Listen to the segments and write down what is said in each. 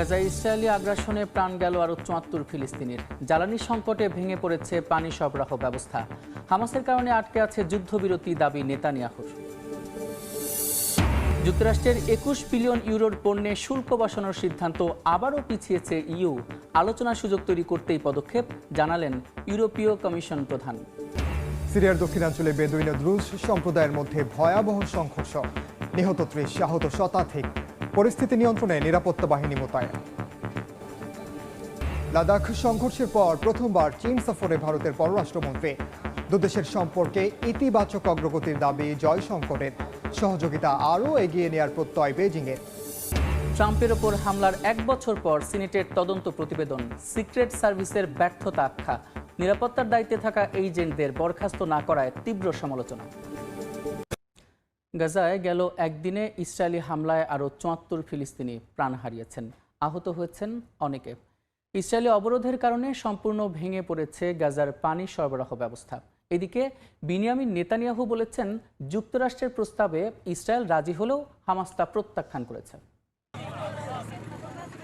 গাজায় ইসরায়েলি আগ্রাসনে প্রাণ গেল আরও চুয়াত্তর ফিলিস্তিনির। জ্বালানি সংকটে ভেঙে পড়েছে পানি সরবরাহ ব্যবস্থা। হামাসের কারণে আটকে আছে যুদ্ধবিরতি দাবি নেতানিয়াহুর। যুক্তরাষ্ট্রের একুশ বিলিয়ন ইউরোর পণ্যে শুল্ক বসানোর সিদ্ধান্ত আবারও পিছিয়েছে ইউ। আলোচনার সুযোগ তৈরি করতেই পদক্ষেপ জানালেন ইউরোপীয় কমিশন প্রধান। সিরিয়ার দক্ষিণাঞ্চলে বেদুইন দ্রুজ সম্প্রদায়ের মধ্যে ভয়াবহ সংঘর্ষ। নিহত ত্রিশ, আহত শতাধিক। পরিস্থিতি নিয়ন্ত্রণে নিরাপত্তা বাহিনী মোতায়েন। লাদাখ সংঘর্ষের পর প্রথমবার চীন সফরে ভারতের পররাষ্ট্রমন্ত্রী। দুদেশের সম্পর্কে ইতিবাচক অগ্রগতির দাবি জয়শঙ্করের। সহযোগিতা আরও এগিয়ে নেয়ার প্রত্যয় বেজিংয়ের ট্রাম্পের ওপর হামলার এক বছর পর সিনেটের তদন্ত প্রতিবেদন, সিক্রেট সার্ভিসের ব্যর্থতা আখ্যা। নিরাপত্তার দায়িত্বে থাকা এজেন্টদের বরখাস্ত না করায় তীব্র সমালোচনা। গাজায় গেল একদিনে ইসরায়েলি হামলায় আরও চুয়াত্তর ফিলিস্তিনি প্রাণ হারিয়েছেন। আহত হয়েছেন অনেকে। ইসরায়েলি অবরোধের কারণে সম্পূর্ণ ভেঙে পড়েছে গাজার পানি সরবরাহ ব্যবস্থা। এদিকে বিনিয়ামিন নেতানিয়াহু বলেছেন, যুক্তরাষ্ট্রের প্রস্তাবে ইসরায়েল রাজি হলেও হামাস্তা প্রত্যাখ্যান করেছে।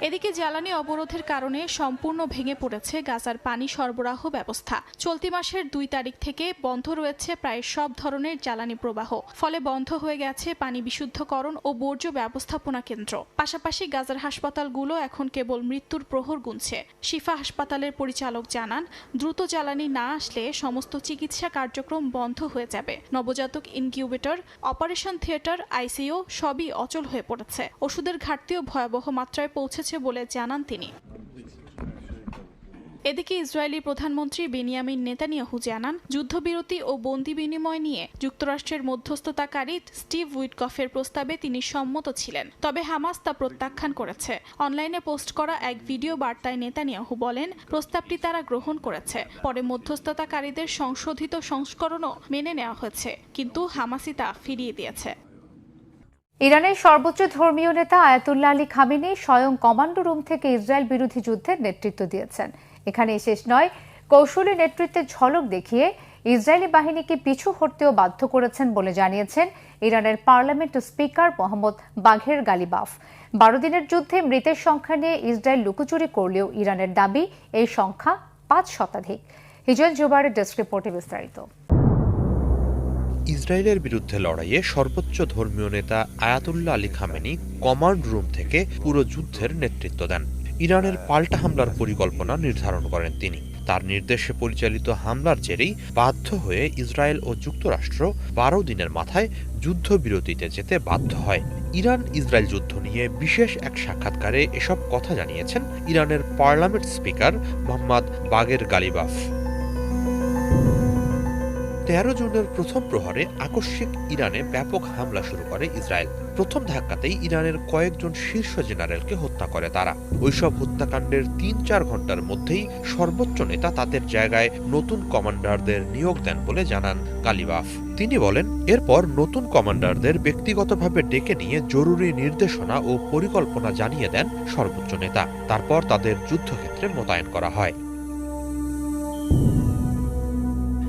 এদিকে জ্বালানি অবরোধের কারণে সম্পূর্ণ ভেঙে পড়েছে গাজার পানি সরবরাহ ব্যবস্থা। চলতি মাসের দুই তারিখ থেকে বন্ধ রয়েছে প্রায় সব ধরনের জ্বালানি প্রবাহ। ফলে বন্ধ হয়ে গেছে পানি বিশুদ্ধকরণ ও বর্জ্য ব্যবস্থাপনা কেন্দ্র। পাশাপাশি গাজার হাসপাতালগুলো এখন কেবল মৃত্যুর প্রহর গুনছে। শিফা হাসপাতালের পরিচালক জানান, দ্রুত জ্বালানি না আসলে সমস্ত চিকিৎসা কার্যক্রম বন্ধ হয়ে যাবে। নবজাতক ইনকিউবেটর, অপারেশন থিয়েটার, আইসিইউ সবই অচল হয়ে পড়েছে। ওষুধের ঘাটতিও ভয়াবহ মাত্রায় পৌঁছেছে বলে জানান তিনি। এদিকে ইসরায়েলি প্রধানমন্ত্রী বেনিয়ামিন নেতানিয়াহু জানান, যুদ্ধবিরতি ও বন্দি বিনিময় নিয়ে যুক্তরাষ্ট্রের মধ্যস্থতাকারী স্টিভ উইটকফের প্রস্তাবে তিনি সম্মত ছিলেন, তবে হামাস তা প্রত্যাখ্যান করেছে। অনলাইনে পোস্ট করা এক ভিডিও বার্তায় নেতানিয়াহু বলেন, প্রস্তাবটি তারা গ্রহণ করেছে। পরে মধ্যস্থতাকারীদের সংশোধিত সংস্করণও মেনে নেওয়া হয়েছে, কিন্তু হামাসই তা ফিরিয়ে দিয়েছে। ইরানের সর্বোচ্চ ধর্মীয় নেতা আয়াতুল্লাহ আলী খামিনি স্বয়ং কমান্ডো রুম থেকে ইসরায়েল বিরোধী যুদ্ধের নেতৃত্ব দিয়েছেন। এখানে শেষ নয়, কৌশলী নেতৃত্বের ঝলক দেখিয়ে ইসরায়েলি বাহিনীকে পিছু হটতেও বাধ্য করেছেন বলে জানিয়েছেন ইরানের পার্লামেন্ট স্পিকার মোহাম্মদ বাঘের গালিবাফ। বারো দিনের যুদ্ধে মৃতের সংখ্যা নিয়ে ইসরায়েল লুকোচুরি করলেও ইরানের দাবি, এই সংখ্যা পাঁচ শতাধিক। হিজল জুবারের ডেস্ক রিপোর্টে বিস্তারিত। ইসরায়েলের বিরুদ্ধে লড়াইয়ে সর্বোচ্চ ধর্মীয় নেতা Ayatollah Ali Khamenei command room থেকে পুরো যুদ্ধের নেতৃত্ব দেন। ইরানের পাল্টা হামলার পরিকল্পনা নির্ধারণ করেন তিনি। তার নির্দেশে পরিচালিত হামলার জেরেই বাধ্য হয়ে ইসরায়েল ও যুক্তরাষ্ট্র বারো দিনের মাথায় যুদ্ধবিরতিতে যেতে বাধ্য হয়। ইরান ইসরায়েল যুদ্ধ নিয়ে বিশেষ এক সাক্ষাৎকারে এসব কথা জানিয়েছেন ইরানের পার্লামেন্ট স্পিকার মোহাম্মদ বাগের গালিবাফ। তেরো জুনের প্রথম প্রহরে আকস্মিক ইরানে ব্যাপক হামলা শুরু করে ইসরায়েল। প্রথম ধাক্কাতেই ইরানের কয়েকজন শীর্ষ জেনারেলকে হত্যা করে তারা। ওইসব হত্যাকাণ্ডের তিন চার ঘণ্টার মধ্যেই সর্বোচ্চ নেতা তাদের জায়গায় নতুন কমান্ডারদের নিয়োগ দেন বলে জানান কালিবাফ। তিনি বলেন, এরপর নতুন কমান্ডারদের ব্যক্তিগতভাবে ডেকে নিয়ে জরুরি নির্দেশনা ও পরিকল্পনা জানিয়ে দেন সর্বোচ্চ নেতা। তারপর তাদের যুদ্ধক্ষেত্রে মোতায়েন করা হয়।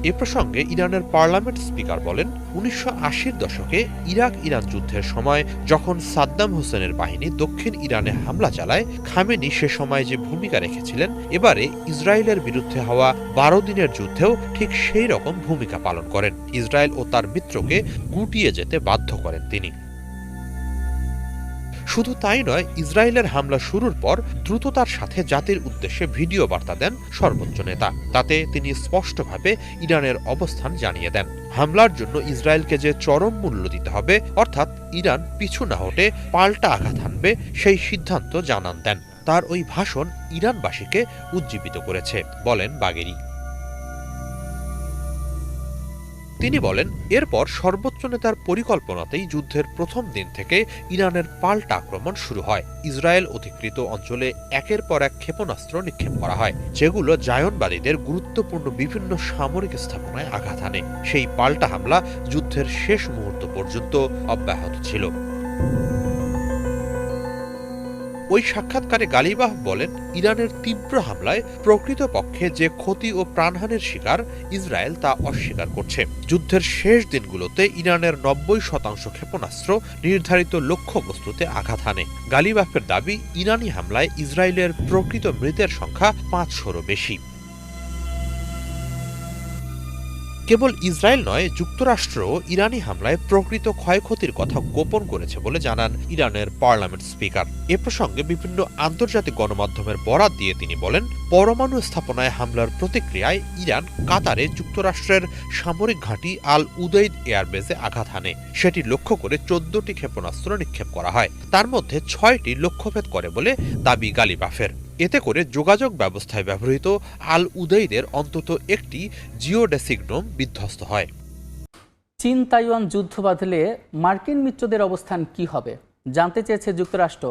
এ প্রসঙ্গে ইরানের পার্লামেন্ট স্পিকার বলেন, উনিশশো দশকে ইরাক ইরান যুদ্ধের সময় যখন সাদ্দাম হোসেনের বাহিনী দক্ষিণ ইরানে হামলা চালায়, খামেনি সে সময় যে ভূমিকা রেখেছিলেন, এবারে ইসরায়েলের বিরুদ্ধে হওয়া বারো দিনের যুদ্ধেও ঠিক সেই রকম ভূমিকা পালন করেন। ইসরায়েল ও তার মিত্রকে গুটিয়ে যেতে বাধ্য করেন তিনি। শুধু তাই নয়, ইসরায়েলের হামলা শুরুর পর দ্রুততার সাথে জাতির উদ্দেশ্যে ভিডিও বার্তা দেন সর্বোচ্চ নেতা। তাতে তিনি স্পষ্টভাবে ইরানের অবস্থান জানিয়ে দেন। হামলার জন্য ইসরায়েলকে যে চরম মূল্য দিতে হবে, অর্থাৎ ইরান পিছু না হটে পাল্টা আঘাত হানবে সেই সিদ্ধান্ত জানান দেন। তার ওই ভাষণ ইরানবাসীকে উজ্জীবিত করেছে, বলেন বাগেরি তিনি বলেন, এরপর সর্বোচ্চ নেতার পরিকল্পনাতেই যুদ্ধের প্রথম দিন থেকে ইরানের পাল্টা আক্রমণ শুরু হয়। ইসরায়েল অধিকৃত অঞ্চলে একের পর এক ক্ষেপণাস্ত্র নিক্ষেপ করা হয়, যেগুলো জায়নবাদীদের গুরুত্বপূর্ণ বিভিন্ন সামরিক স্থাপনায় আঘাত আনে। সেই পাল্টা হামলা যুদ্ধের শেষ মুহূর্ত পর্যন্ত অব্যাহত ছিল। ওই সাক্ষাৎকারে গালিবাহ বলেন, ইরানের তীব্র হামলায় প্রকৃতপক্ষে যে ক্ষতি ও প্রাণহানির শিকার ইসরায়েল তা অস্বীকার করছে। যুদ্ধের শেষ দিনগুলোতে ইরানের নব্বই শতাংশ ক্ষেপণাস্ত্র নির্ধারিত লক্ষ্যবস্তুতে আঘাত হানে। গালিবাফের দাবি, ইরানি হামলায় ইসরায়েলের প্রকৃত মৃতের সংখ্যা পাঁচশোরও বেশি। কেবল ইসরায়েল নয় যুক্তরাষ্ট্রও ইরানি হামলায় প্রকৃত ক্ষয়ক্ষতির কথা গোপন করেছে বলে জানান ইরানের পার্লামেন্ট স্পিকার। এ প্রসঙ্গে বিভিন্ন আন্তর্জাতিক গণমাধ্যমের বরাত দিয়ে তিনি বলেন, পরমাণু স্থাপনায় হামলার প্রতিক্রিয়ায় ইরান কাতারে যুক্তরাষ্ট্রের সামরিক ঘাঁটি আল উদৈদ এয়ারবেজে আঘাত হানে। সেটি লক্ষ্য করে চোদ্দটি ক্ষেপণাস্ত্র নিক্ষেপ করা হয়। তার মধ্যে ছয়টি লক্ষ্যভেদ করে বলে দাবি গালিবাফের। এতে করে যোগাযোগ ব্যবস্থায় ব্যবহৃত আল উদৈদের অন্তত একটি জিওডেসিগনোম বিধ্বস্ত হয়। চীন তাইওয়ান যুদ্ধ বাঁধলে মার্কিন মিত্রদের অবস্থান কি হবে? জানতে চেয়েছে যুক্তরাষ্ট্র।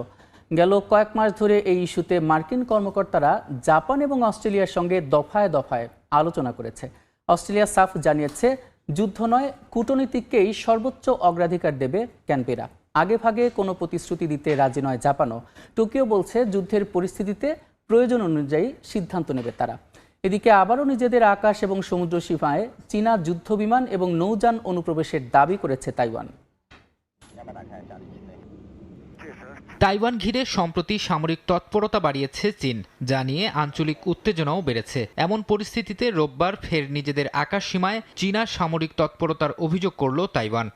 গেল কয়েক মাস ধরে এই ইস্যুতে মার্কিন কর্মকর্তারা জাপান এবং অস্ট্রেলিয়ার সঙ্গে দফায় দফায় আলোচনা করেছে। অস্ট্রেলিয়া সাফ জানিয়েছে, যুদ্ধ নয়, কূটনীতিককেই সর্বোচ্চ অগ্রাধিকার দেবে ক্যানবেরা। আগে ভাগে কোনো প্রতিশ্রুতি দিতে রাজি নয় জাপানও। টোকিও বলছে যুদ্ধের পরিস্থিতিতে প্রয়োজন অনুযায়ী সিদ্ধান্ত নেবে তারা। এদিকে আবারও নিজেদের আকাশ এবং সমুদ্র সীমায় চীনা যুদ্ধবিমান এবং নৌযান অনুপ্রবেশের দাবি করেছে তাইওয়ান। তাইওয়ান ঘিরে সম্প্রতি সামরিক তৎপরতা বাড়িয়েছে চীন, যা নিয়ে আঞ্চলিক উত্তেজনাও বেড়েছে। এমন পরিস্থিতিতে রোববার ফের নিজেদের আকাশ সীমায় চীনা সামরিক তৎপরতার অভিযোগ করল তাইওয়ান।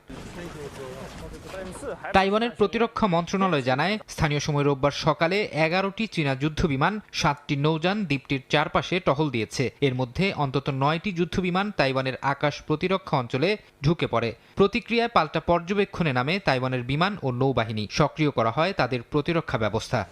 তাইওয়ানের প্রতিরক্ষা মন্ত্রণালয় জানায়, স্থানীয় সময় রোববার সকালে এগারোটি চীনা যুদ্ধবিমান, সাতটি নৌযান দ্বীপটির চারপাশে টহল দিয়েছে। এর মধ্যে অন্তত নয়টি যুদ্ধবিমান তাইওয়ানের আকাশ প্রতিরক্ষা অঞ্চলে ঢুকে পড়ে। প্রতিক্রিয়ায় পাল্টা পর্যবেক্ষণে নামে তাইওয়ানের বিমান ও নৌবাহিনী। সক্রিয় করা হয় তাদের প্রতিরক্ষা ব্যবস্থা।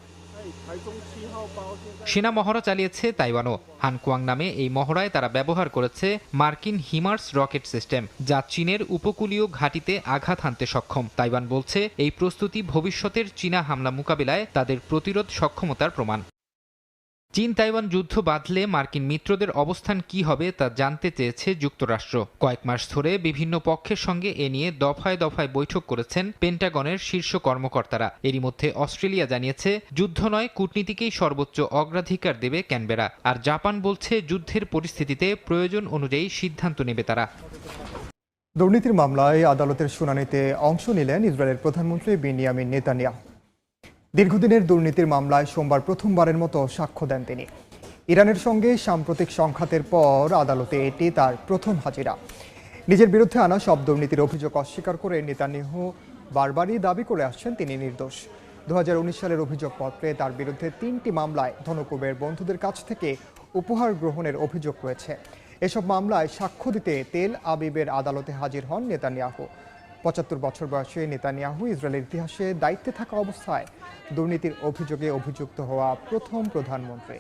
সেনা মহড়া চালিয়েছে তাইওয়ানও। হানকুয়াং নামে এই মহড়ায় তারা ব্যবহার করেছে মার্কিন হিমার্স রকেট সিস্টেম, যা চীনের উপকূলীয় ঘাটিতে আঘাত হানতে সক্ষম। তাইওয়ান বলছে, এই প্রস্তুতি ভবিষ্যতের চীনা হামলা মোকাবিলায় তাদের প্রতিরোধ সক্ষমতার প্রমাণ। চীন তাইওয়ান যুদ্ধ বাঁধলে মার্কিন মিত্রদের অবস্থান কি হবে তা জানতে চেয়েছে যুক্তরাষ্ট্র। কয়েক মাস ধরে বিভিন্ন পক্ষের সঙ্গে এ নিয়ে দফায় দফায় বৈঠক করেছেন পেন্টাগনের শীর্ষ কর্মকর্তারা। এরই মধ্যে অস্ট্রেলিয়া জানিয়েছে, যুদ্ধ নয়, কূটনীতিকেই সর্বোচ্চ অগ্রাধিকার দেবে ক্যানবেরা। আর জাপান বলছে, যুদ্ধের পরিস্থিতিতে প্রয়োজন অনুযায়ী সিদ্ধান্ত নেবে তারা। দুর্নীতির মামলায় আদালতের শুনানিতে অংশ নিলেন ইসরায়েলের প্রধানমন্ত্রী বিনিয়ামিন নেতানিয়াহু। দীর্ঘদিনের দুর্নীতির মামলায় সোমবার প্রথমবারের মতো সাক্ষ্য দেন তিনি। ইরানের সঙ্গে সাম্প্রতিক সংঘাতের পর আদালতে এটি তার প্রথম হাজিরা। নিজের বিরুদ্ধে আনা সব দুর্নীতির অভিযোগ অস্বীকার করে নেতানিয়াহু বারবারই দাবি করে আসছেন তিনি নির্দোষ। দু হাজার উনিশ সালের অভিযোগপত্রে তার বিরুদ্ধে তিনটি মামলায় ধনকুবের বন্ধুদের কাছ থেকে উপহার গ্রহণের অভিযোগ রয়েছে। এসব মামলায় সাক্ষ্য দিতে তেল আবিবের আদালতে হাজির হন নেতানিয়াহু। পঁচাত্তর বছর বয়সে নেতানিয়াহু ইসরায়েলের ইতিহাসে দায়িত্বে থাকা অবস্থায় দুর্নীতির অভিযোগে অভিযুক্ত হওয়া প্রথম প্রধানমন্ত্রী।